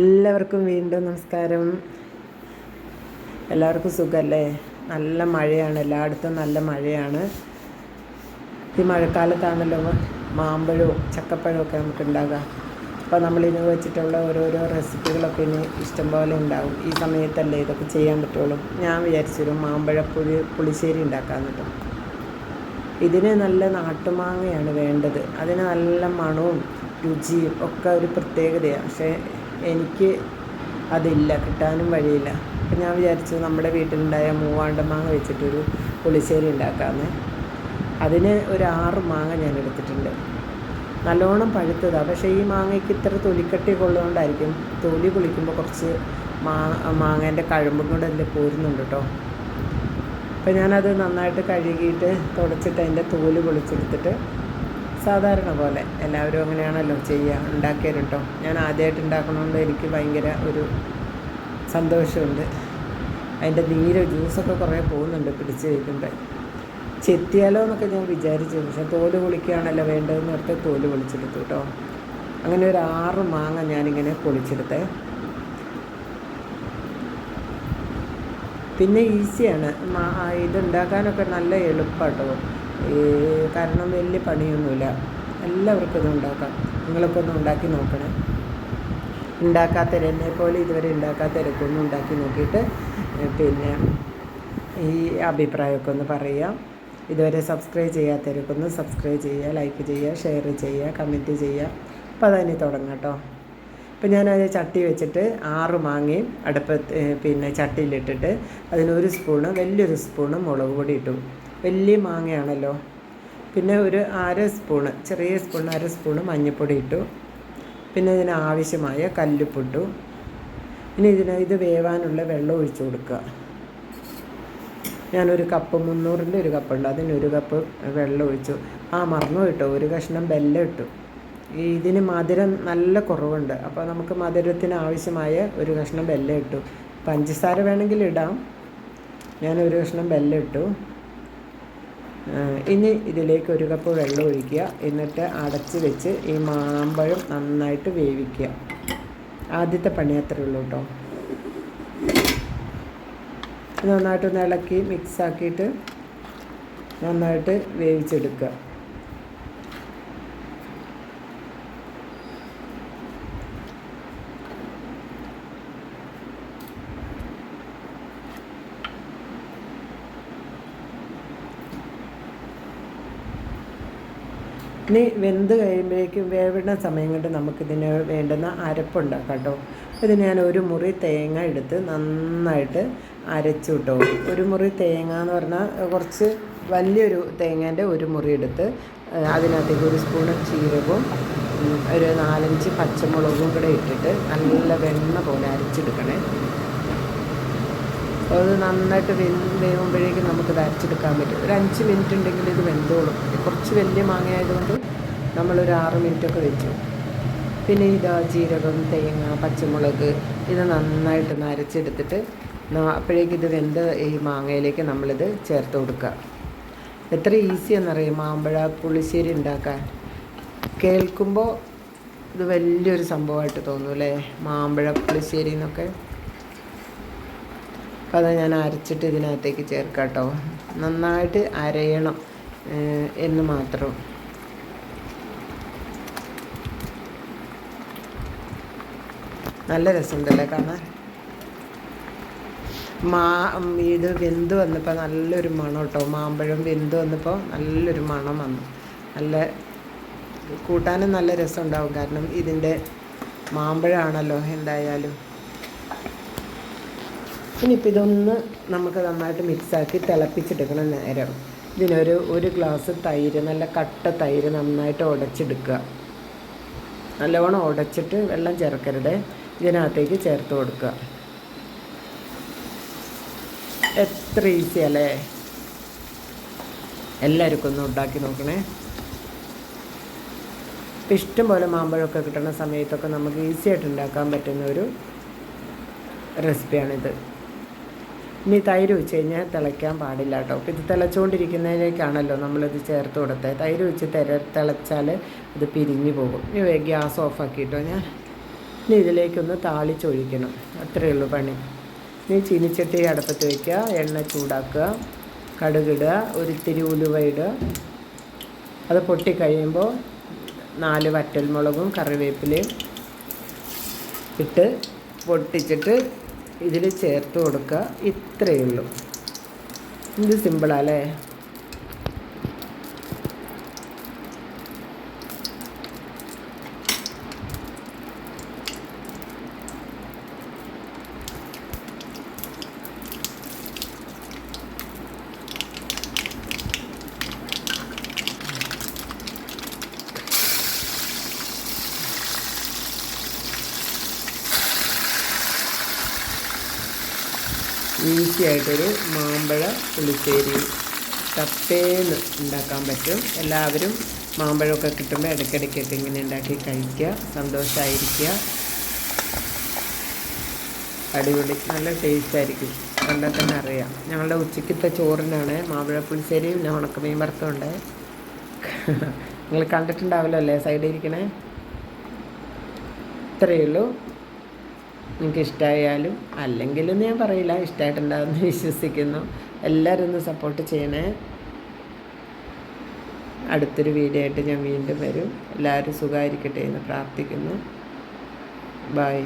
എല്ലാവർക്കും വീണ്ടും നമസ്കാരം. എല്ലാവർക്കും സുഖമല്ലേ നല്ല മഴയാണ്. എല്ലായിടത്തും നല്ല മഴയാണ്. ഈ മഴക്കാലത്താണല്ലോ മാമ്പഴവും ചക്കപ്പഴവും ഒക്കെ നമുക്ക് ഉണ്ടാകുക അപ്പോൾ നമ്മളിത് വെച്ചിട്ടുള്ള ഓരോരോ റെസിപ്പികളൊക്കെ ഇനി ഇഷ്ടംപോലെ ഉണ്ടാവും. ഈ സമയത്തല്ലേ ഇതൊക്കെ ചെയ്യാൻ പറ്റുള്ളൂ. ഞാൻ വിചാരിച്ചൊരു മാമ്പഴപ്പുഴി പുളിശ്ശേരി ഉണ്ടാക്കാൻ കിട്ടും. ഇതിന് നല്ല നാട്ടുമാങ്ങയാണ് വേണ്ടത്. അതിന് നല്ല മണവും രുചിയും ഒക്കെ ഒരു പ്രത്യേകതയാണ്. പക്ഷേ എനിക്ക് അതില്ല കിട്ടാനും വഴിയില്ല. അപ്പം ഞാൻ വിചാരിച്ചു നമ്മുടെ വീട്ടിലുണ്ടായ മൂവാണ്ട മാങ്ങ വെച്ചിട്ടൊരു പുളിശ്ശേരി ഉണ്ടാക്കാമെന്ന് അതിന് ഒരു ആറ് മാങ്ങ ഞാൻ എടുത്തിട്ടുണ്ട്. നല്ലോണം പഴുത്തതാണ് പക്ഷേ ഈ മാങ്ങയ്ക്ക് ഇത്ര തൊലിക്കട്ടിയൊക്കെ ഉള്ളതുകൊണ്ടായിരിക്കും. തൊലി പൊളിക്കുമ്പോൾ കുറച്ച് മാ മാങ്ങേന്റെ കഴമ്പും കൂടെ അതിൽ പോരുന്നുണ്ട് കേട്ടോ അപ്പോൾ ഞാനത് നന്നായിട്ട് കഴുകിയിട്ട് തുടച്ചിട്ട് അതിന്റെ തോൽ പൊളിച്ചെടുത്തിട്ട് സാധാരണ പോലെ. എല്ലാവരും അങ്ങനെയാണല്ലോ ചെയ്യുക ഉണ്ടാക്കിയത് കേട്ടോ ഞാൻ ആദ്യമായിട്ട് ഉണ്ടാക്കണമെന്ന് എനിക്ക് ഭയങ്കര ഒരു സന്തോഷമുണ്ട്. അതിന്റെ നീര് ജ്യൂസൊക്കെ കുറേ പോകുന്നുണ്ട് പിടിച്ച് വയ്ക്കുമ്പോൾ ചെത്തിയാലോ എന്നൊക്കെ ഞാൻ വിചാരിച്ചു. പക്ഷെ തോൽ പൊളിക്കുകയാണല്ലോ വേണ്ടതെന്ന് ഓർത്ത് തോൽ പൊളിച്ചെടുത്തു കേട്ടോ അങ്ങനെ ഒരു ആറ് മാങ്ങ ഞാനിങ്ങനെ പൊളിച്ചെടുത്തേ. പിന്നെ ഈസിയാണ്. ഇതുണ്ടാക്കാനൊക്കെ നല്ല എളുപ്പമാട്ടോ ഈ കാരണം വലിയ പണിയൊന്നുമില്ല. എല്ലാവർക്കും ഇത് ഉണ്ടാക്കാം. നിങ്ങളൊക്കെ ഒന്ന് ഉണ്ടാക്കി നോക്കണേ. ഉണ്ടാക്കാത്തരെന്നെ പോലെ ഇതുവരെ ഉണ്ടാക്കാത്തരൊക്കെ ഒന്ന് ഉണ്ടാക്കി നോക്കിയിട്ട് പിന്നെ ഈ അഭിപ്രായമൊക്കെ ഒന്ന് പറയാം. ഇതുവരെ സബ്സ്ക്രൈബ് ചെയ്യാത്തവരൊക്കെ ഒന്ന് സബ്സ്ക്രൈബ് ചെയ്യുക ലൈക്ക് ചെയ്യുക ഷെയർ ചെയ്യുക കമന്റ് ചെയ്യുക. അപ്പോൾ അതന്നെ തുടങ്ങാം കേട്ടോ. ഇപ്പം ഞാനത് ചട്ടി വെച്ചിട്ട് ആറ് മാങ്ങയും അടുപ്പത്ത് പിന്നെ ചട്ടിയിലിട്ടിട്ട് അതിനൊരു സ്പൂണ് വലിയൊരു സ്പൂണ് മുളക് പൊടി ഇട്ടു. വലിയ മാങ്ങയാണല്ലോ. പിന്നെ ഒരു അര സ്പൂണ് ചെറിയ സ്പൂൺ അര സ്പൂണ് മഞ്ഞൾപ്പൊടി ഇട്ടു. പിന്നെ ഇതിന് ആവശ്യമായ കല്ലുപ്പിട്ടു. ഇനി ഇതിന് ഇത് വേവാനുള്ള വെള്ളം ഒഴിച്ചു കൊടുക്കുക. ഞാനൊരു കപ്പ് മുന്നൂറിന്റെ ഒരു കപ്പുണ്ട് അതിനൊരു കപ്പ് വെള്ളം ഒഴിച്ചു. ആ മറന്നു ഇട്ടു ഒരു കഷ്ണം ബെല്ലം ഇട്ടു. ഇതിന് മധുരം നല്ല കുറവുണ്ട്. അപ്പോൾ നമുക്ക് മധുരത്തിന് ആവശ്യമായ ഒരു കഷ്ണം ബെല്ലം ഇട്ടു. പഞ്ചസാര വേണമെങ്കിൽ ഇടാം. ഞാനൊരു കഷ്ണം ബെല്ലം ഇട്ടു. ഇനി ഇതിലേക്ക് ഒരു കപ്പ് വെള്ളം ഒഴിക്കുക. എന്നിട്ട് അടച്ച് വെച്ച് ഈ മാമ്പഴം നന്നായിട്ട് വേവിക്കുക. ആദ്യത്തെ പണി അത്രേ ഉള്ളൂ കേട്ടോ. നന്നായിട്ടൊന്ന് ഇളക്കി മിക്സ് ആക്കിയിട്ട് നന്നായിട്ട് വേവിച്ചെടുക്കുക. ഇനി വെന്ത് കഴിയുമ്പോഴേക്കും വേവുന്ന സമയം കൊണ്ട് നമുക്കിതിന് വേണ്ടുന്ന അരപ്പുണ്ടാക്കാം കേട്ടോ. ഇത് ഞാൻ ഒരു മുറി തേങ്ങ എടുത്ത് നന്നായിട്ട് അരച്ചു കേട്ടോ ഒരു മുറി തേങ്ങ എന്ന് പറഞ്ഞാൽ കുറച്ച് വലിയൊരു തേങ്ങേന്റെ ഒരു മുറി എടുത്ത് അതിനകത്തേക്ക് ഒരു സ്പൂൺ ജീരകവും ഒരു നാലഞ്ച് പച്ചമുളകും കൂടെ ഇട്ടിട്ട് നല്ല വെണ്ണ പോലെ അരച്ചെടുക്കണേ. അത് നന്നായിട്ട് വേവുമ്പോഴേക്കും നമുക്കിത് അരച്ചെടുക്കാൻ പറ്റും. ഒരു അഞ്ച് മിനിറ്റ് ഉണ്ടെങ്കിൽ ഇത് വെന്തോളും. കുറച്ച് വലിയ മാങ്ങ ആയതുകൊണ്ട് നമ്മളൊരു ആറ് മിനിറ്റൊക്കെ വെച്ചു. പിന്നെ ഇതാ ജീരകം തേങ്ങ പച്ചമുളക് ഇത് നന്നായിട്ട് അരച്ചെടുത്തിട്ട് അപ്പോഴേക്കും ഇത് വെന്ത ഈ മാങ്ങയിലേക്ക് നമ്മളിത് ചേർത്ത് കൊടുക്കുക. എത്ര ഈസി എന്നറിയാം മാമ്പഴ പുളിശ്ശേരി ഉണ്ടാക്കാൻ. കേൾക്കുമ്പോൾ ഇത് വലിയൊരു സംഭവമായിട്ട് തോന്നും അല്ലേ മാമ്പഴ പുളിശ്ശേരി എന്നൊക്കെ അപ്പോൾ അത് ഞാൻ അരച്ചിട്ട് ഇതിനകത്തേക്ക് ചേർക്കാം കേട്ടോ നന്നായിട്ട് അരയണം എന്ന് മാത്രം. നല്ല രസമുണ്ടല്ലേ കാണാൻ? മാ ഇത് വെന്ത് വന്നപ്പോൾ നല്ലൊരു മണം കേട്ടോ മാമ്പഴം വെന്ത് വന്നപ്പോൾ നല്ലൊരു മണം വന്നു. നല്ല കൂട്ടാനും നല്ല രസമുണ്ടാവും. കാരണം ഇതിന്റെ മാമ്പഴമാണല്ലോ എന്തായാലും. ഇനിയിപ്പോൾ ഇതൊന്ന് നമുക്ക് നന്നായിട്ട് മിക്സാക്കി തിളപ്പിച്ചെടുക്കണം നേരം ഇതിനൊരു ഒരു ഗ്ലാസ് തൈര് നല്ല കട്ട തൈര് നന്നായിട്ട് ഉടച്ചെടുക്കുക. നല്ലവണ്ണം ഉടച്ചിട്ട് വെള്ളം ചേർക്കരുത്. ഇതിനകത്തേക്ക് ചേർത്ത് കൊടുക്കുക. എത്ര ഈസി അല്ലേ? എല്ലാവർക്കും ഒന്ന് ഉണ്ടാക്കി നോക്കണേ. ഇപ്പം ഇഷ്ടം പോലെ മാമ്പഴമൊക്കെ കിട്ടുന്ന സമയത്തൊക്കെ നമുക്ക് ഈസി ആയിട്ട് ഉണ്ടാക്കാൻ പറ്റുന്ന ഒരു റെസിപ്പിയാണിത്. ഇനി തൈര് വെച്ച് കഴിഞ്ഞാൽ തിളയ്ക്കാൻ പാടില്ല കേട്ടോ. ഇത് തിളച്ചുകൊണ്ടിരിക്കുന്നതിലേക്കാണല്ലോ നമ്മളിത് ചേർത്ത് കൊടുത്തത്. തൈര് വെച്ച് തിര തിളച്ചാൽ ഇത് പിരിഞ്ഞു പോകും. ഇനി ഗ്യാസ് ഓഫാക്കിയിട്ടോ ഞാൻ. ഇനി ഇതിലേക്കൊന്ന് താളിച്ചൊഴിക്കണം. അത്രയേ ഉള്ളൂ പണി. ഇനി ചീനിച്ചട്ടി അടുപ്പത്ത് വയ്ക്കുക എണ്ണ ചൂടാക്കുക. കടുകിടുക. ഒരിത്തിരി ഉലുവ ഇടുക. അത് പൊട്ടിക്കഴിയുമ്പോൾ നാല് വറ്റൽമുളകും കറിവേപ്പിലയും ഇട്ട് പൊട്ടിച്ചിട്ട് ഇതിൽ ചേർത്ത് കൊടുക്കുക. ഇത്രയേ ഉള്ളൂ. ഇത് സിമ്പിളാല്ലേ ഈസി ആയിട്ടൊരു മാമ്പഴ പുളിശ്ശേരി തപ്പേന്ന് ഉണ്ടാക്കാൻ പറ്റും. എല്ലാവരും മാമ്പഴമൊക്കെ കിട്ടുമ്പോൾ ഇടയ്ക്കിടയ്ക്കൊക്കെ ഇങ്ങനെ ഉണ്ടാക്കി കഴിക്കുക. സന്തോഷമായിരിക്കുക അടിപൊളി. നല്ല ടേസ്റ്റ് ആയിരിക്കും കണ്ടാൽ തന്നെ അറിയാം. ഞങ്ങളുടെ ഉച്ചക്കത്തെ ചോറിനാണ് മാമ്പഴ പുളിശ്ശേരിയും പിന്നെ ഉണക്കമീൻ വറുത്തുണ്ട് നിങ്ങൾ കണ്ടിട്ടുണ്ടാവില്ലോ അല്ലേ സൈഡിൽ ഇരിക്കണേ. ഇത്രയേ ഉള്ളൂ. നിങ്ങൾക്ക് ഇഷ്ടമായാലും അല്ലെങ്കിലും ഞാൻ പറയില്ല ഇഷ്ടമായിട്ടുണ്ടാകുമെന്ന് വിശ്വസിക്കുന്നു. എല്ലാവരും ഒന്ന് സപ്പോർട്ട് ചെയ്യണേ. അടുത്തൊരു വീഡിയോ ആയിട്ട് ഞാൻ വീണ്ടും വരും. എല്ലാവരും സുഖമായിരിക്കട്ടെ എന്ന് പ്രാർത്ഥിക്കുന്നു. ബായ്